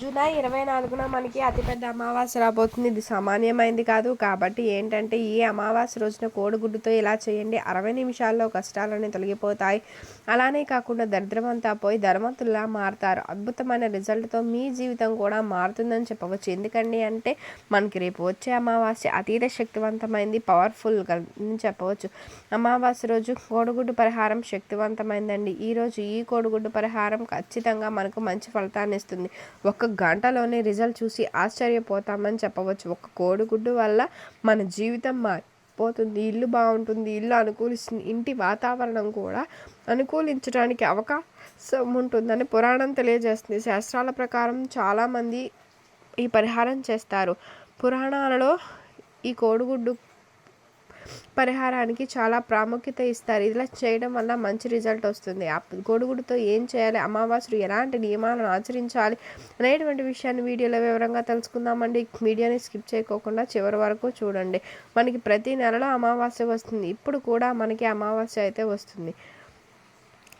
July ఇరవై నాలుగున మనకి అతిపెద్ద అమావాస్య రాబోతుంది. ఇది సామాన్యమైంది కాదు. కాబట్టి ఏంటంటే ఈ అమావాస్య రోజున కోడిగుడ్డుతో ఇలా చేయండి. అరవై నిమిషాల్లో కష్టాలన్నీ తొలగిపోతాయి. అలానే కాకుండా దరిద్రమంతా పోయి ధనవంతుల్లా మారుతారు. అద్భుతమైన రిజల్ట్తో మీ జీవితం కూడా మారుతుందని చెప్పవచ్చు. ఎందుకండి అంటే మనకి రేపు వచ్చే అమావాస్య అతీత శక్తివంతమైంది పవర్ఫుల్గా అని చెప్పవచ్చు. అమావాస్య రోజు కోడిగుడ్డు పరిహారం శక్తివంతమైందండి. ఈరోజు ఈ కోడిగుడ్డు పరిహారం ఖచ్చితంగా మనకు మంచి ఫలితాన్ని ఇస్తుంది. ఒక్క గంటలోనే రిజల్ట్ చూసి ఆశ్చర్యపోతామని చెప్పవచ్చు. ఒక కోడిగుడ్డు వల్ల మన జీవితం మారిపోతుంది. ఇల్లు బాగుంటుంది. ఇల్లు అనుకూలిస్తుంది. ఇంటి వాతావరణం కూడా అనుకూలించడానికి అవకాశం ఉంటుందని పురాణం తెలియజేస్తుంది. శాస్త్రాల ప్రకారం చాలామంది ఈ పరిహారం చేస్తారు. పురాణాలలో ఈ కోడిగుడ్డు పరిహారానికి చాలా ప్రాముఖ్యత ఇస్తారు. ఇలా చేయడం వల్ల మంచి రిజల్ట్ వస్తుంది. ఆ గొడుగుడితో ఏం చేయాలి? అమావాస్యలు ఎలాంటి నియమాలను ఆచరించాలి అనేటువంటి విషయాన్ని వీడియోలో వివరంగా తెలుసుకుందామండి. వీడియోని స్కిప్ చేయకోకుండా చివరి వరకు చూడండి. మనకి ప్రతి నెలలో అమావాస్య వస్తుంది. ఇప్పుడు కూడా మనకి అమావాస్య అయితే వస్తుంది.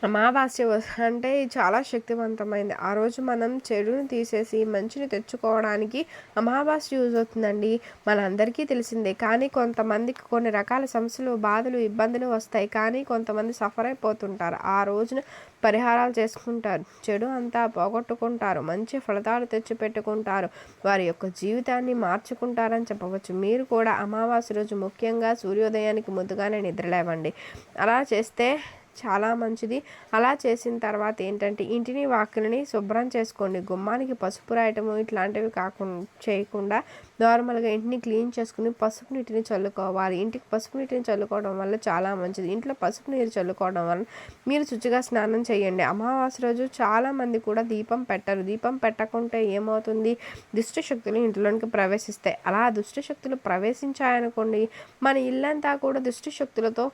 అమావాస్య అంటే చాలా శక్తివంతమైంది. ఆ రోజు మనం చెడుని తీసేసి మంచిని తెచ్చుకోవడానికి అమావాస్య యూజ్ అవుతుందండి. మనందరికీ తెలిసిందే. కానీ కొంతమందికి కొన్ని రకాల సమస్యలు బాధలు ఇబ్బందులు వస్తాయి. కానీ కొంతమంది సఫర్ అయిపోతుంటారు. ఆ రోజున పరిహారాలు చేసుకుంటారు. చెడు అంతా పోగొట్టుకుంటారు. మంచి ఫలితాలు తెచ్చిపెట్టుకుంటారు. వారి యొక్క జీవితాన్ని మార్చుకుంటారని చెప్పవచ్చు. మీరు కూడా అమావాస్య రోజు ముఖ్యంగా సూర్యోదయానికి ముందుగానే నిద్రలేవండి. అలా చేస్తే చాలా మంచిది. అలా చేసిన తర్వాత ఏంటంటే ఇంటిని వాకిలిని శుభ్రం చేసుకోండి. గుమ్మానికి పసుపు రాయటము ఇట్లాంటివి కాకుండా చేయకుండా నార్మల్గా ఇంటిని క్లీన్ చేసుకుని పసుపు నీటిని చల్లుకోవాలి. ఇంటికి పసుపు నీటిని చల్లుకోవడం వల్ల చాలా మంచిది. ఇంట్లో పసుపు నీరు చల్లుకోవడం వల్ల మీరు శుచిగా స్నానం చేయండి. అమావాస్య రోజు చాలామంది కూడా దీపం పెట్టరు. దీపం పెట్టకుంటే ఏమవుతుంది? దుష్ట శక్తులు ఇంట్లోనికి ప్రవేశిస్తాయి. అలా దుష్ట శక్తులు ప్రవేశించాయనుకోండి మన ఇల్లంతా కూడా దుష్ట శక్తులతో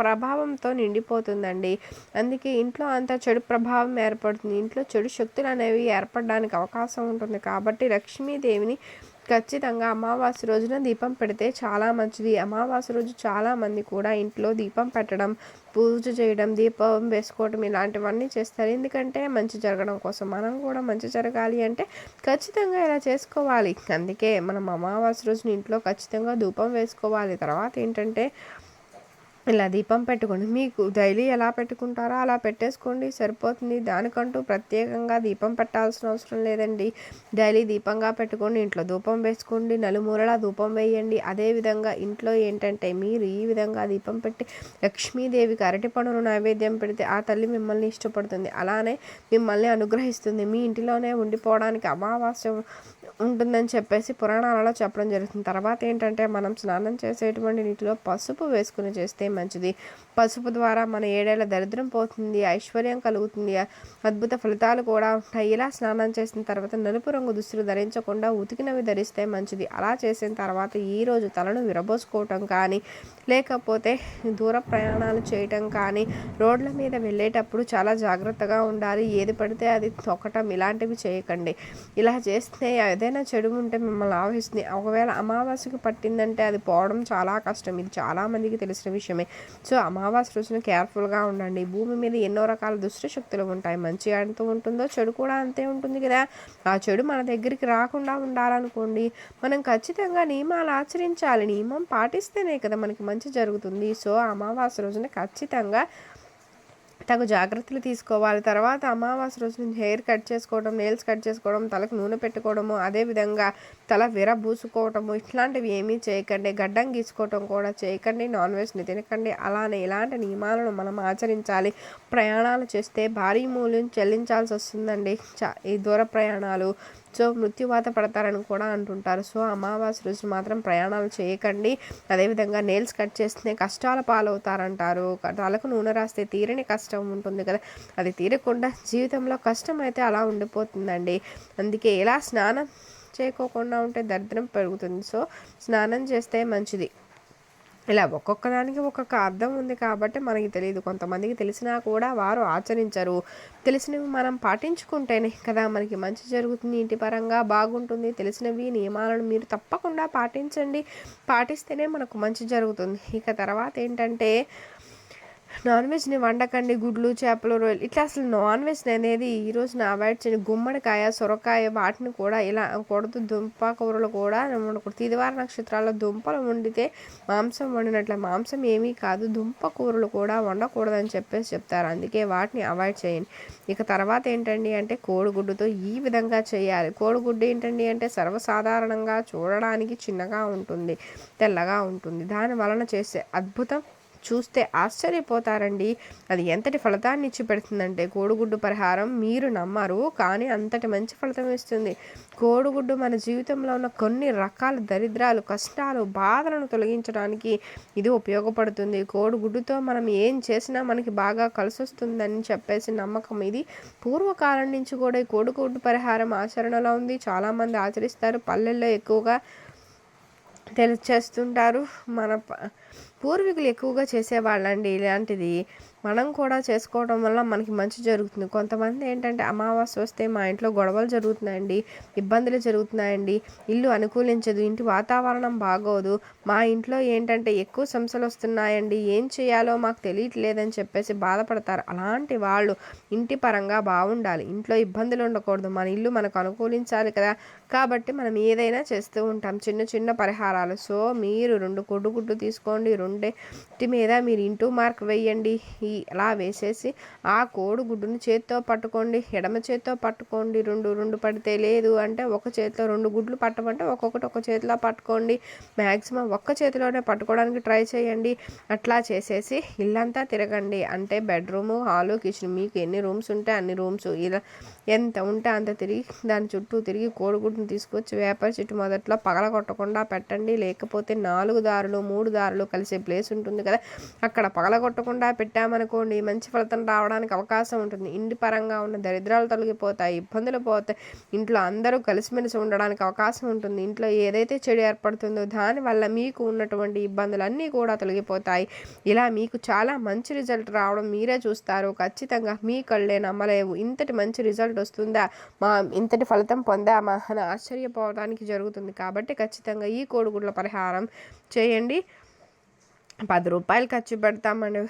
ప్రభావంతో నిండిపోతుందండి. అందుకే ఇంట్లో అంతా చెడు ప్రభావం ఏర్పడుతుంది. ఇంట్లో చెడు శక్తులు అనేవి ఏర్పడడానికి అవకాశం ఉంటుంది. కాబట్టి లక్ష్మీదేవిని ఖచ్చితంగా అమావాస్య రోజున దీపం పెడితే చాలా మంచిది. అమావాస్య రోజు చాలామంది కూడా ఇంట్లో దీపం పెట్టడం పూజ చేయడం దీపం వేసుకోవడం ఇలాంటివన్నీ చేస్తారు. ఎందుకంటే మంచి జరగడం కోసం మనం కూడా మంచి జరగాలి అంటే ఖచ్చితంగా ఇలా చేసుకోవాలి. అందుకే మనం అమావాస్య రోజున ఇంట్లో ఖచ్చితంగా ధూపం వేసుకోవాలి. తర్వాత ఏంటంటే ఇలా దీపం పెట్టుకోండి. మీకు డైలీ ఎలా పెట్టుకుంటారో అలా పెట్టేసుకోండి. సరిపోతుంది. దానికంటూ ప్రత్యేకంగా దీపం పెట్టాల్సిన అవసరం లేదండి. డైలీ దీపంగా పెట్టుకోండి. ఇంట్లో ధూపం వేసుకోండి. నలుమూలలా ధూపం వేయండి. అదేవిధంగా ఇంట్లో ఏంటంటే మీరు ఈ విధంగా దీపం పెట్టి లక్ష్మీదేవికి అరటి పనులు నైవేద్యం పెడితే ఆ తల్లి మిమ్మల్ని ఇష్టపడుతుంది. అలానే మిమ్మల్ని అనుగ్రహిస్తుంది. మీ ఇంటిలోనే ఉండిపోవడానికి అమావాస్య ఉంటుందని చెప్పేసి పురాణాలలో చెప్పడం జరుగుతుంది. తర్వాత ఏంటంటే మనం స్నానం చేసేటువంటి నీటిలో పసుపు వేసుకుని చేస్తే మంచిది. పసుపు ద్వారా మన ఏడేళ్ళ దరిద్రం పోతుంది ఐశ్వర్యం కలుగుతుంది. అద్భుత ఫలితాలు కూడా ఉంటాయి. ఇలా స్నానం చేసిన తర్వాత నలుపు రంగు దుస్తులు ధరించకుండా ఉతికినవి ధరిస్తే మంచిది. అలా చేసిన తర్వాత ఈరోజు తలను విరబోసుకోవటం కానీ లేకపోతే దూర ప్రయాణాలు చేయటం కానీ రోడ్ల మీద వెళ్ళేటప్పుడు చాలా జాగ్రత్తగా ఉండాలి. ఏది పడితే అది తొక్కటం ఇలాంటివి చేయకండి. ఇలా చేస్తే ఏదైనా చెడు ఉంటే మిమ్మల్ని ఆవహిస్తుంది. ఒకవేళ అమావాస్యకు పట్టిందంటే అది పోవడం చాలా కష్టం. ఇది చాలామందికి తెలిసిన విషయమే. సో అమావాస్య రోజున కేర్ఫుల్గా ఉండండి. భూమి మీద ఎన్నో రకాల దుష్ట శక్తులు ఉంటాయి. మంచి ఎంత ఉంటుందో చెడు కూడా అంతే ఉంటుంది కదా? ఆ చెడు మన దగ్గరికి రాకుండా ఉండాలనుకోండి. మనం ఖచ్చితంగా నియమాలు ఆచరించాలి. నియమం పాటిస్తేనే కదా మనకి మంచి జరుగుతుంది. సో అమావాస్య రోజున ఖచ్చితంగా తగు జాగ్రత్తలు తీసుకోవాలి. తర్వాత అమావాస్య రోజు నుంచి హెయిర్ కట్ చేసుకోవడం నెయిల్స్ కట్ చేసుకోవడం తలకు నూనె పెట్టుకోవడము అదేవిధంగా తల విరబూసుకోవటము ఇట్లాంటివి ఏమీ చేయకండి. గడ్డం గీసుకోవటం కూడా చేయకండి. నాన్ వెజ్ని తినకండి. అలానే ఇలాంటి నియమాలను మనం ఆచరించాలి? ప్రయాణాలు చేస్తే భారీ మూల్యం చెల్లించాల్సి వస్తుందండి. చ ఈ దూర ప్రయాణాలు సో మృత్యువాత పడతారని కూడా అంటుంటారు. సో అమావాస్య రోజు మాత్రం ప్రయాణాలు చేయకండి. అదేవిధంగా నెయిల్స్ కట్ చేస్తే కష్టాల పాలవుతారంటారు. తలకు నూనె రాస్తే తీరని కష్టం ఉంటుంది కదా. అది తీరకుండా జీవితంలో కష్టం అయితే అలా ఉండిపోతుందండి. అందుకే ఎలా స్నానం చేయకోకుండా ఉంటే దరిద్రం పెరుగుతుంది. సో స్నానం చేస్తే మంచిది. ఇలా ఒక్కొక్క దానికి ఒక్కొక్క అర్థం ఉంది కాబట్టి మనకి తెలియదు కొంతమందికి తెలిసినా కూడా వారు ఆచరించరు. తెలిసినవి మనం పాటించుకుంటేనే కదా మనకి మంచి జరుగుతుంది. ఇంటి పరంగా బాగుంటుంది. తెలిసినవి నియమాలను మీరు తప్పకుండా పాటించండి. పాటిస్తేనే మనకు మంచి జరుగుతుంది. ఇక తర్వాత ఏంటంటే నాన్ వెజ్ని వండకండి గుడ్లు చేపలు రొయ్యలు. ఇట్లా అసలు నాన్ వెజ్ అనేది ఈ రోజున అవాయిడ్ చేయండి గుమ్మడికాయ సొరకాయ వాటిని కూడా ఇలా కొడుతూ దుంప కూరలు కూడా వండకూడదు. తిదివార నక్షత్రాల్లో దుంపలు వండితే మాంసం వండినట్ల. మాంసం ఏమీ కాదు. దుంప కూరలు కూడా వండకూడదని చెప్పేసి చెప్తారు. అందుకే వాటిని అవాయిడ్ చేయండి. ఇక తర్వాత ఏంటండి అంటే కోడిగుడ్డుతో ఈ విధంగా చేయాలి. కోడిగుడ్డు ఏంటండి అంటే సర్వసాధారణంగా చూడడానికి చిన్నగా ఉంటుంది తెల్లగా ఉంటుంది. దాని వలన చేసే అద్భుతం చూస్తే ఆశ్చర్యపోతారండి. అది ఎంతటి ఫలితాన్ని ఇచ్చి పెడుతుందంటే కోడిగుడ్డు పరిహారం మీరు నమ్మరు కానీ అంతటి మంచి ఫలితం ఇస్తుంది. కోడిగుడ్డు మన జీవితంలో ఉన్న కొన్ని రకాల దరిద్రాలు కష్టాలు బాధలను తొలగించడానికి ఇది ఉపయోగపడుతుంది. కోడిగుడ్డుతో మనం ఏం చేసినా మనకి బాగా కలిసి వస్తుందని చెప్పేసి నమ్మకం ఇది. పూర్వకాలం నుంచి కూడా ఈ కోడిగుడ్డు పరిహారం ఆచరణలో ఉంది. చాలామంది ఆచరిస్తారు. పల్లెల్లో ఎక్కువగా తెలియచేస్తుంటారు మన పూర్వీకులు ఎక్కువగా చేసేవాళ్ళండి ఇలాంటిది. మనం కూడా చేసుకోవడం వల్ల మనకి మంచి జరుగుతుంది. కొంతమంది ఏంటంటే అమావాస్య వస్తే మా ఇంట్లో గొడవలు జరుగుతున్నాయండి ఇబ్బందులు జరుగుతున్నాయండి. ఇల్లు అనుకూలించదు ఇంటి వాతావరణం బాగోదు. మా ఇంట్లో ఏంటంటే ఎక్కువ సమస్యలు వస్తున్నాయండి. ఏం చేయాలో మాకు తెలియట్లేదని చెప్పేసి బాధపడతారు. అలాంటి వాళ్ళు ఇంటి పరంగా బాగుండాలి. ఇంట్లో ఇబ్బందులు ఉండకూడదు. మన ఇల్లు మనకు అనుకూలించాలి కదా. కాబట్టి మనం ఏదైనా చేస్తూ ఉంటాం. చిన్న చిన్న పరిహారాలు. సో మీరు రెండు కొడుగుడ్డు తీసుకోండి రెండు మీద మీరు ఇంటూ మార్క్ వేయండి. ఈ అలా వేసేసి ఆ కోడిగుడ్డుని చేత్తో పట్టుకోండి. ఎడమ చేత్తో పట్టుకోండి. రెండు రెండు పడితే లేదు అంటే ఒక చేతిలో రెండు గుడ్లు పట్టమంటే ఒక్కొక్కటి ఒక చేతిలో పట్టుకోండి. మ్యాక్సిమం ఒక్క చేతిలోనే పట్టుకోవడానికి ట్రై చేయండి. అట్లా చేసేసి ఇల్లంతా తిరగండి. అంటే బెడ్రూము హాలు కిచెన్ మీకు ఎన్ని రూమ్స్ ఉంటే అన్ని రూమ్స్. ఇలా ఎంత ఉంటే అంత తిరిగి దాని చుట్టూ తిరిగి కోడిగుడ్డును తీసుకొచ్చి వేప చెట్టు మొదట్లో పగల కొట్టకుండా పెట్టండి. లేకపోతే నాలుగు దారులు మూడు దారులు కలిసి ప్లేస్ ఉంటుంది కదా. అక్కడ పగలగొట్టకుండా పెట్టామనుకోండి మంచి ఫలితం రావడానికి అవకాశం ఉంటుంది. ఇంటి పరంగా ఉన్న దరిద్రాలు తొలగిపోతాయి ఇబ్బందులు పోతాయి. ఇంట్లో అందరూ కలిసిమెలిసి ఉండడానికి అవకాశం ఉంటుంది. ఇంట్లో ఏదైతే చెడు ఏర్పడుతుందో దానివల్ల మీకు ఉన్నటువంటి ఇబ్బందులన్నీ కూడా తొలగిపోతాయి. ఇలా మీకు చాలా మంచి రిజల్ట్ రావడం మీరే చూస్తారు. ఖచ్చితంగా మీ కళ్ళే నమ్మలేవు. ఇంతటి మంచి రిజల్ట్ వస్తుందా? మా ఇంతటి ఫలితం పొందామా? అని ఆశ్చర్యపోవడానికి జరుగుతుంది. కాబట్టి ఖచ్చితంగా ఈ కోడిగుడ్ల పరిహారం చేయండి. పది రూపాయలు ఖర్చు పెడతామండి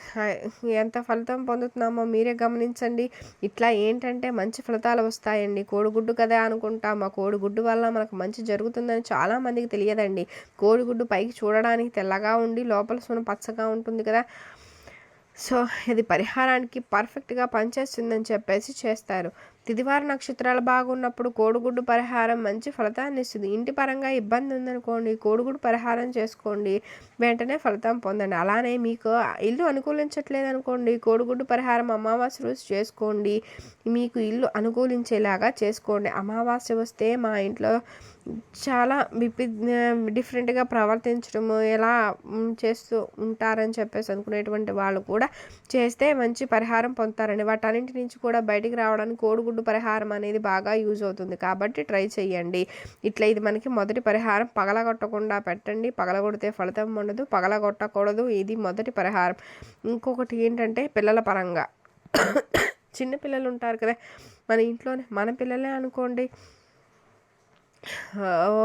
ఎంత ఫలితం పొందుతున్నామో మీరే గమనించండి. ఇట్లా ఏంటంటే మంచి ఫలితాలు వస్తాయండి. కోడిగుడ్డు కదా అనుకుంటాం ఆ కోడిగుడ్డు వల్ల మనకు మంచి జరుగుతుందని చాలామందికి తెలియదండి. కోడిగుడ్డు పైకి చూడడానికి తెల్లగా ఉండి లోపల సున పచ్చగా ఉంటుంది కదా. సో ఇది పరిహారానికి పర్ఫెక్ట్గా పనిచేస్తుందని చెప్పేసి చేస్తారు. తిదివార నక్షత్రాలు బాగున్నప్పుడు కోడిగుడ్డు పరిహారం మంచి ఫలితాన్ని ఇస్తుంది. ఇంటి పరంగా ఇబ్బంది ఉందనుకోండి కోడిగుడ్డు పరిహారం చేసుకోండి వెంటనే ఫలితం పొందండి. అలానే మీకు ఇల్లు అనుకూలించట్లేదు అనుకోండి కోడిగుడ్డు పరిహారం అమావాస్య రోజు చేసుకోండి. మీకు ఇల్లు అనుకూలించేలాగా చేసుకోండి. అమావాస్య వస్తే మా ఇంట్లో చాలా విపి డిఫరెంట్గా ప్రవర్తించడము ఎలా చేస్తూ ఉంటారని చెప్పేసి అనుకునేటువంటి వాళ్ళు కూడా చేస్తే మంచి పరిహారం పొందుతారండి. వాటన్నింటి నుంచి కూడా బయటికి రావడానికి కోడిగుడ్డు పరిహారం అనేది బాగా యూజ్ అవుతుంది. కాబట్టి ట్రై చేయండి ఇట్లా ఇది మనకి మొదటి పరిహారం. పగలగొట్టకుండా పెట్టండి. పగలగొడితే ఫలితం ఉండదు. పగలగొట్టకూడదు. ఇది మొదటి పరిహారం. ఇంకొకటి ఏంటంటే పిల్లల పరంగా. చిన్న పిల్లలు ఉంటారు కదా. మన ఇంట్లోనే మన పిల్లలే అనుకోండి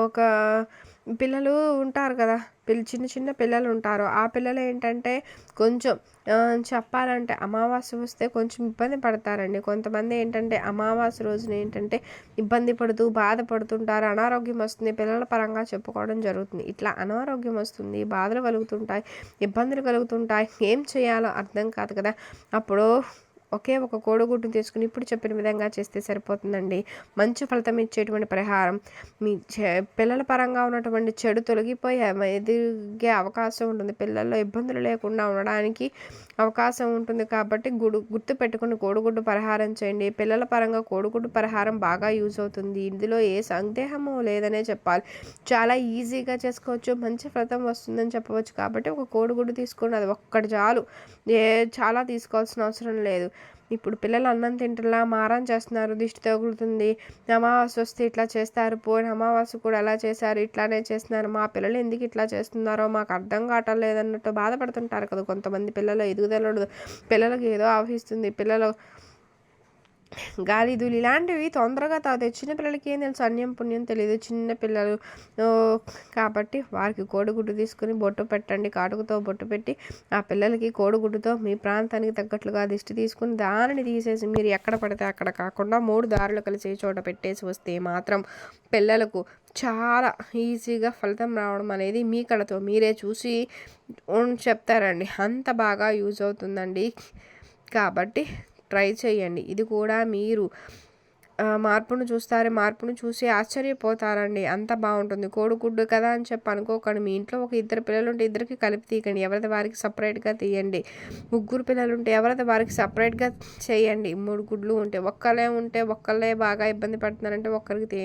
ఒక పిల్లలు ఉంటారు కదా పిల్ల చిన్న చిన్న పిల్లలు ఉంటారు. ఆ పిల్లలు ఏంటంటే కొంచెం చెప్పాలంటే అమావాస్య వస్తే కొంచెం ఇబ్బంది పడతారండి. కొంతమంది ఏంటంటే అమావాస్య రోజున ఏంటంటే ఇబ్బంది పడుతూ బాధపడుతుంటారు అనారోగ్యం వస్తుంది పిల్లల పరంగా చెప్పుకోవడం జరుగుతుంది. ఇట్లా అనారోగ్యం వస్తుంది బాధలు కలుగుతుంటాయి ఇబ్బందులు కలుగుతుంటాయి. ఏం చేయాలో అర్థం కాదు కదా. అప్పుడు ఒకే ఒక కోడిగుడ్డును తీసుకుని ఇప్పుడు చెప్పిన విధంగా చేస్తే సరిపోతుందండి. మంచి ఫలితం ఇచ్చేటువంటి పరిహారం. మీ పిల్లల పరంగా ఉన్నటువంటి చెడు తొలగిపోయి ఎదిగే అవకాశం ఉంటుంది. పిల్లల్లో ఇబ్బందులు లేకుండా ఉండడానికి అవకాశం ఉంటుంది కాబట్టి గుడు గుర్తు పెట్టుకుని కోడిగుడ్డు పరిహారం చేయండి. పిల్లల పరంగా కోడిగుడ్డు పరిహారం బాగా యూజ్ అవుతుంది. ఇందులో ఏ సందేహము లేదనే చెప్పాలి. చాలా ఈజీగా చేసుకోవచ్చు. మంచి ఫలితం వస్తుందని చెప్పవచ్చు. కాబట్టి ఒక కోడిగుడ్డు తీసుకుని అది ఒక్కటి చాలు. ఏ చాలా తీసుకోవాల్సిన అవసరం లేదు. ఇప్పుడు పిల్లలు అన్నం తింటలా మారం చేస్తున్నారు దిష్టి తగులుతుంది అమావాస్య వస్తే ఇట్లా చేస్తారు పోయిన అమావాస్య కూడా ఎలా చేశారు ఇట్లానే చేస్తున్నారు మా పిల్లలు ఎందుకు ఇట్లా చేస్తున్నారో మాకు అర్థం కావటం లేదన్నట్టు బాధపడుతుంటారు కదా కొంతమంది పిల్లలు ఎదుగుదల పిల్లలకు ఏదో ఆవహిస్తుంది పిల్లలు గాలి ధూళి ఇలాంటివి తొందరగా తాగుతాయి. చిన్నపిల్లలకి ఏం తెలుసు? అన్యం పుణ్యం తెలియదు. చిన్న పిల్లలు కాబట్టి వారికి కోడిగుడ్డు తీసుకుని బొట్టు పెట్టండి. కాటుకతో బొట్టు పెట్టి ఆ పిల్లలకి కోడిగుడ్డుతో మీ ప్రాంతానికి తగ్గట్లుగా దిష్టి తీసుకుని దానిని తీసేసి మీరు ఎక్కడ పడితే అక్కడ కాకుండా మూడు దారులు కలిసి చోట పెట్టేసి వస్తే మాత్రం పిల్లలకు చాలా ఈజీగా ఫలితం రావడం అనేది మీ కళతో మీరే చూసి చెప్తారండి. అంత బాగా యూజ్ అవుతుందండి. కాబట్టి ట్రై చేయండి. ఇది కూడా మీరు మార్పును చూస్తారు మార్పును చూసి ఆశ్చర్యపోతారండి. అంత బాగుంటుంది. కోడిగుడ్డు కదా అని చెప్పి అనుకోకండి. మీ ఇంట్లో ఒక ఇద్దరు పిల్లలు ఉంటే ఇద్దరికి కలిపి తీయకండి. ఎవరిది వారికి సపరేట్గా తీయండి. ముగ్గురు పిల్లలు ఉంటే ఎవరిది వారికి సపరేట్గా చేయండి. మూడు గుడ్లు ఉంటే ఒక్కలే ఉంటే ఒక్కళ్ళే బాగా ఇబ్బంది పడుతున్నారంటే ఒక్కరికి తీ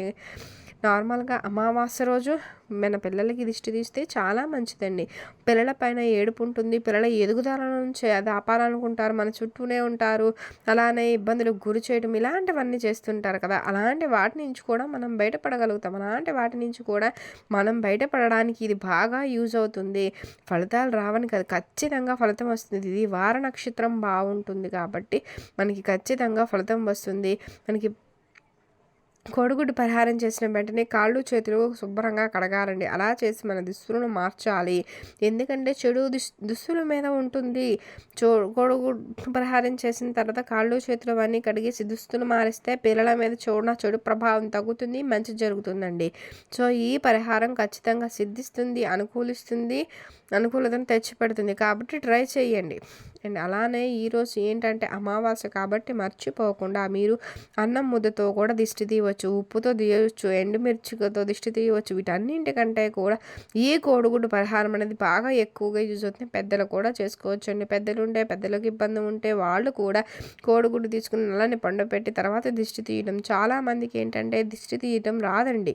నార్మల్గా అమావాస్య రోజు మన పిల్లలకి దిష్టి తీస్తే చాలా మంచిదండి. పిల్లల పైన ఏడుపు ఉంటుంది. పిల్లల ఎదుగుదల నుంచి అది ఆపాలనుకుంటారు. మన చుట్టూనే ఉంటారు. అలానే ఇబ్బందులకు గురి చేయడం ఇలాంటివన్నీ చేస్తుంటారు కదా. అలాంటి వాటి నుంచి కూడా మనం బయటపడగలుగుతాం. అలాంటి వాటి నుంచి కూడా మనం బయటపడడానికి ఇది బాగా యూజ్ అవుతుంది. ఫలితాలు రావని కాదు. ఖచ్చితంగా ఫలితం వస్తుంది. ఇది వార నక్షత్రం బాగుంటుంది కాబట్టి మనకి ఖచ్చితంగా ఫలితం వస్తుంది. మనకి కోడిగుడ్డు పరిహారం చేసిన వెంటనే కాళ్ళు చేతులు శుభ్రంగా కడగాలండి. అలా చేసి మన దుస్తులను మార్చాలి. ఎందుకంటే చెడు దుస్ దుస్తుల మీద ఉంటుంది. చో కోడిగుడ్డు పరిహారం చేసిన తర్వాత కాళ్ళు చేతులు అవన్నీ కడిగేసి దుస్తులు మారిస్తే పిల్లల మీద చూడ చెడు ప్రభావం తగ్గుతుంది మంచి జరుగుతుందండి. సో ఈ పరిహారం ఖచ్చితంగా సిద్ధిస్తుంది అనుకూలిస్తుంది. అనుకూలతను తెచ్చిపెడుతుంది. కాబట్టి ట్రై చేయండి. అండ్ అలానే ఈరోజు ఏంటంటే అమావాస్య కాబట్టి మర్చిపోకుండా మీరు అన్నం ముద్దతో కూడా దిష్టి తీయవచ్చు ఉప్పుతో తీయవచ్చు ఎండుమిర్చితో దిష్టి తీయవచ్చు. వీటన్నింటికంటే కూడా ఈ కోడిగుడ్డు పరిహారం అనేది బాగా ఎక్కువగా యూజ్ అవుతుంది. పెద్దలు కూడా చేసుకోవచ్చు అండి పెద్దలు ఉంటే పెద్దలకు ఇబ్బంది ఉంటే వాళ్ళు కూడా కోడిగుడ్డు తీసుకుని నల్లని పండు పెట్టి తర్వాత దిష్టి తీయడం. చాలామందికి ఏంటంటే దిష్టి తీయడం రాదండి.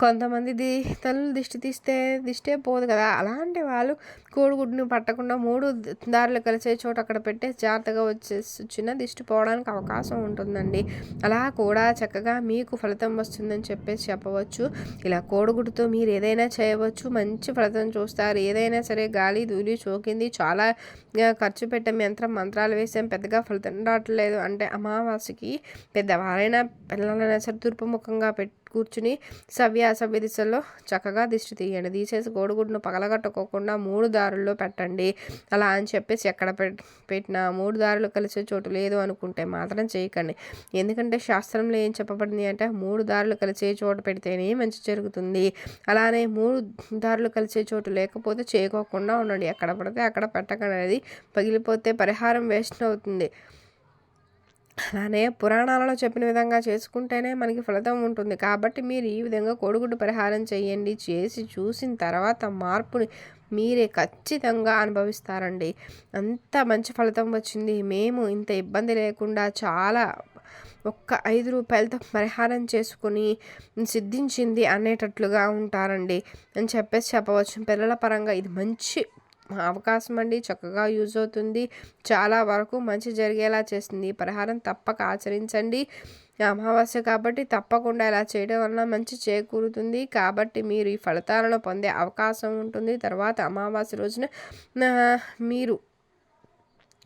కొంతమంది ది తల్లు దిష్టి తీస్తే దిష్టే పోదు కదా. అలాంటి వాళ్ళు కోడిగుడ్డుని పట్టకుండా మూడు దారులు కలిసే చోట అక్కడ పెట్టే జాగ్రత్తగా వచ్చేసి వచ్చిన దిష్టి పోవడానికి అవకాశం ఉంటుందండి. అలా కూడా చక్కగా మీకు ఫలితం వస్తుందని చెప్పేసి చెప్పవచ్చు. ఇలా కోడిగుడ్డుతో మీరు ఏదైనా చేయవచ్చు. మంచి ఫలితం చూస్తారు. ఏదైనా సరే గాలి దూలి చోకింది చాలా ఖర్చు పెట్టాం యంత్రం మంత్రాలు వేసాం పెద్దగా ఫలితం రావట్లేదు. అంటే అమావాస్యకి పెద్దవారైనా పిల్లలైనా సరే తూర్పుముఖంగా పెట్టి కూర్చుని సవ్య అసభ్య దిశల్లో చక్కగా దిష్టి తీయండి. తీసేసి కోడిగుడ్డును పగలగట్టుకోకుండా మూడు దారుల్లో పెట్టండి. అలా అని చెప్పేసి ఎక్కడ పెట్ పెట్టినా మూడు దారులు కలిసే చోటు లేదు అనుకుంటే మాత్రం చేయకండి. ఎందుకంటే శాస్త్రంలో ఏం చెప్పబడింది అంటే మూడు దారులు కలిసే చోటు పెడితేనే మంచి జరుగుతుంది. అలానే మూడు దారులు కలిసే చోటు లేకపోతే చేయకోకుండా ఉండండి. ఎక్కడ పడితే అక్కడ పెట్టకండి అనేది పగిలిపోతే పరిహారం వేస్ట్ అవుతుంది. అలానే పురాణాలలో చెప్పిన విధంగా చేసుకుంటేనే మనకి ఫలితం ఉంటుంది. కాబట్టి మీరు ఈ విధంగా కోడిగుడ్డు పరిహారం చేయండి. చేసి చూసిన తర్వాత మార్పుని మీరే ఖచ్చితంగా అనుభవిస్తారండి. అంత మంచి ఫలితం వచ్చింది. మేము ఇంత ఇబ్బంది లేకుండా చాలా ఒక్క ఐదు రూపాయలతో పరిహారం చేసుకుని సిద్ధించింది అనేటట్లుగా ఉంటారండి. అని చెప్పేసి చెప్పవచ్చు. పిల్లల పరంగా ఇది మంచి అవకాశం అండి చక్కగా యూజ్ అవుతుంది. చాలా వరకు మంచి జరిగేలా చేస్తుంది. ఈ పరిహారం తప్పక ఆచరించండి. అమావాస్య కాబట్టి తప్పకుండా ఇలా చేయడం వల్ల మంచి చేకూరుతుంది. కాబట్టి మీరు ఈ ఫలితాలను పొందే అవకాశం ఉంటుంది. తర్వాత అమావాస్య రోజున మీరు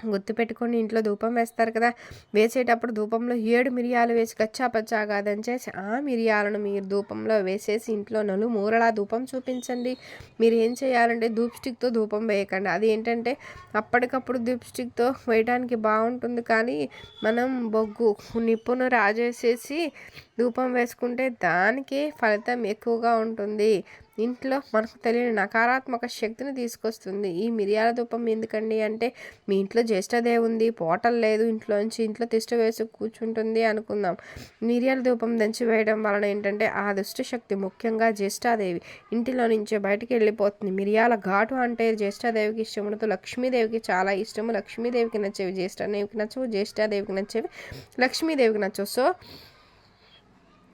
గుర్తుపెట్టుకొని ఇంట్లో ధూపం వేస్తారు కదా. వేసేటప్పుడు ధూపంలో ఏడు మిరియాలు వేసి కచ్చా పచ్చా కాదని చేసి ఆ మిరియాలను మీరు ధూపంలో వేసేసి ఇంట్లో నలు మూరలా ధూపం చూపించండి. మీరు ఏం చేయాలంటే ధూప్ స్టిక్తో ధూపం వేయకండి. అది ఏంటంటే అప్పటికప్పుడు ధూప్ స్టిక్తో వేయడానికి బాగుంటుంది కానీ మనం బొగ్గు నిప్పును రాజేసేసి ధూపం వేసుకుంటే దానికే ఫలితం ఎక్కువగా ఉంటుంది. ఇంట్లో మనకు తెలియని నకారాత్మక శక్తిని తీసుకొస్తుంది. ఈ మిరియాల ధూపం ఎందుకండి అంటే మీ ఇంట్లో జ్యేష్ఠదేవి ఉంది పోటల్ లేదు ఇంట్లోంచి ఇంట్లో తిష్ట వేసి కూర్చుంటుంది అనుకుందాం. మిరియాల ధూపం దంచి వేయడం వలన ఏంటంటే ఆ దుష్టశక్తి ముఖ్యంగా జ్యేష్ఠాదేవి ఇంటిలో నుంచి బయటికి వెళ్ళిపోతుంది. మిరియాల ఘాటు అంటే జ్యేష్ఠాదేవికి ఇష్టములతో లక్ష్మీదేవికి చాలా ఇష్టము. లక్ష్మీదేవికి నచ్చేవి జ్యేష్ఠాదేవికి నచ్చవు జ్యేష్ఠాదేవికి నచ్చేవి లక్ష్మీదేవికి నచ్చవు. సో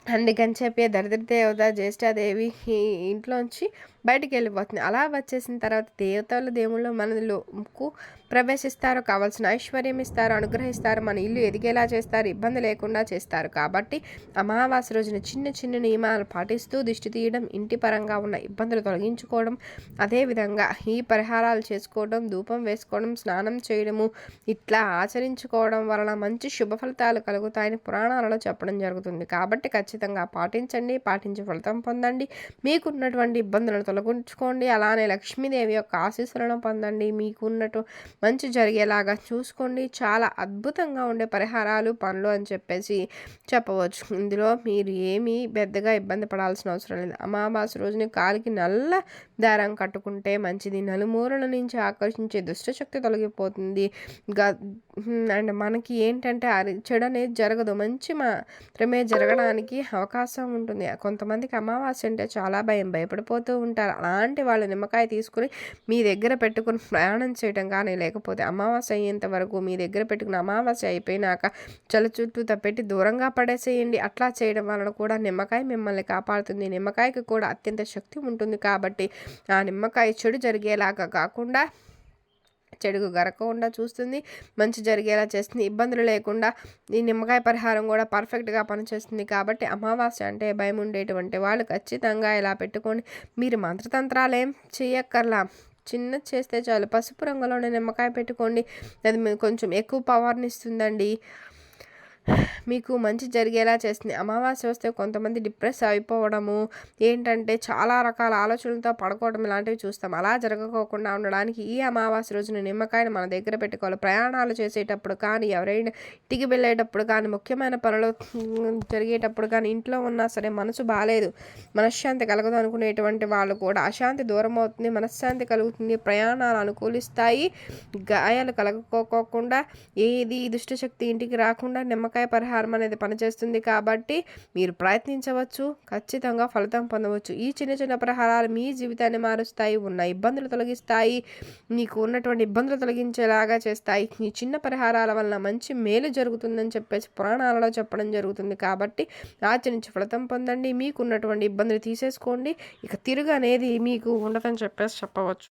అందుకని చెప్పి దరిద్ర దేవత జ్యేష్ఠాదేవి ఈ ఇంట్లోంచి బయటికి వెళ్ళిపోతుంది అలా వచ్చేసిన తర్వాత దేవతలు దేవుళ్ళు మనకు ప్రవేశిస్తారు. కావాల్సిన ఐశ్వర్యం ఇస్తారు అనుగ్రహిస్తారు మన ఇల్లు ఎదిగేలా చేస్తారు ఇబ్బంది లేకుండా చేస్తారు. కాబట్టి అమావాస్య రోజున చిన్న చిన్న నియమాలు పాటిస్తూ దిష్టి తీయడం ఇంటి పరంగా ఉన్న ఇబ్బందులు తొలగించుకోవడం అదేవిధంగా ఈ పరిహారాలు చేసుకోవడం ధూపం వేసుకోవడం స్నానం చేయడము ఇట్లా ఆచరించుకోవడం వలన మంచి శుభ ఫలితాలు కలుగుతాయని పురాణాలలో చెప్పడం జరుగుతుంది. కాబట్టి ఖచ్చితంగా పాటించండి పాటించి ఫలితం పొందండి. మీకున్నటువంటి ఇబ్బందులను తొలగించుకోండి. అలానే లక్ష్మీదేవి యొక్క ఆశీస్సులను పొందండి. మీకున్నట్టు మంచి జరిగేలాగా చూసుకోండి. చాలా అద్భుతంగా ఉండే పరిహారాలు పనులు అని చెప్పేసి చెప్పవచ్చు. ఇందులో మీరు ఏమీ పెద్దగా ఇబ్బంది పడాల్సిన అవసరం లేదు. అమావాస్య రోజుని కాలికి నల్ల దారం కట్టుకుంటే మంచిది. నలుమూరల నుంచి ఆకర్షించే దుష్టశక్తి తొలగిపోతుంది. అండ్ మనకి ఏంటంటే చెడు అనేది జరగదు. మంచి మాత్రమే జరగడానికి అవకాశం ఉంటుంది. కొంతమందికి అమావాస్య అంటే చాలా భయం. భయపడిపోతూ ఉంటారు. అలాంటి వాళ్ళు నిమ్మకాయ తీసుకుని మీ దగ్గర పెట్టుకుని ప్రయాణం చేయడం కానీ లేకపోతే అమావాస్య అయ్యేంత వరకు మీ దగ్గర పెట్టుకుని అమావాస్య అయిపోయినాక చల చుట్టూ తప్పెట్టి దూరంగా పడేసేయండి. అట్లా చేయడం వలన కూడా నిమ్మకాయ మిమ్మల్ని కాపాడుతుంది. నిమ్మకాయకి కూడా అత్యంత శక్తి ఉంటుంది కాబట్టి ఆ నిమ్మకాయ చెడు జరిగేలాగా కాకుండా చెడుకు గరకకుండా చూస్తుంది మంచి జరిగేలా చేస్తుంది ఇబ్బందులు లేకుండా ఈ నిమ్మకాయ పరిహారం కూడా పర్ఫెక్ట్గా పనిచేస్తుంది కాబట్టి అమావాస్య అంటే భయం ఉండేటువంటి వాళ్ళు ఖచ్చితంగా ఇలా పెట్టుకొని మీరు మంత్రతంత్రాలు ఏం చేయక్కర్లా. చిన్న చేస్తే చాలు. పసుపు రంగులోనే నిమ్మకాయ పెట్టుకోండి. అది కొంచెం ఎక్కువ పవర్ని ఇస్తుందండి. మీకు మంచి జరిగేలా చేస్తుంది. అమావాస్య వస్తే కొంతమంది డిప్రెస్ అయిపోవడము ఏంటంటే చాలా రకాల ఆలోచనలతో పడుకోవడం ఇలాంటివి చూస్తాం. అలా జరగకోకుండా ఉండడానికి ఈ అమావాస్య రోజున నిమ్మకాయను మన దగ్గర పెట్టుకోవాలి. ప్రయాణాలు చేసేటప్పుడు కానీ ఎవరైనా ఇంటికి వెళ్ళేటప్పుడు కానీ ముఖ్యమైన పనులు జరిగేటప్పుడు కానీ ఇంట్లో ఉన్నా సరే మనసు బాగాలేదు మనశ్శాంతి కలగదు అనుకునేటువంటి వాళ్ళు కూడా అశాంతి దూరం అవుతుంది మనశ్శాంతి కలుగుతుంది ప్రయాణాలు అనుకూలిస్తాయి గాయాలు కలగకోకుండా ఏది దుష్టశక్తి ఇంటికి రాకుండా నిమ్మకాయ నిమ్మకాయ పరిహారం అనేది పనిచేస్తుంది కాబట్టి మీరు ప్రయత్నించవచ్చు ఖచ్చితంగా ఫలితం పొందవచ్చు. ఈ చిన్న చిన్న పరిహారాలు మీ జీవితాన్ని మారుస్తాయి ఉన్న ఇబ్బందులు తొలగిస్తాయి మీకు ఉన్నటువంటి ఇబ్బందులు తొలగించేలాగా చేస్తాయి. ఈ చిన్న పరిహారాల వలన మంచి మేలు జరుగుతుందని చెప్పేసి పురాణాలలో చెప్పడం జరుగుతుంది కాబట్టి ఆచరించి ఫలితం పొందండి. మీకు ఉన్నటువంటి ఇబ్బందులు తీసేసుకోండి. ఇక తిరుగు అనేది మీకు ఉండదని చెప్పేసి చెప్పవచ్చు.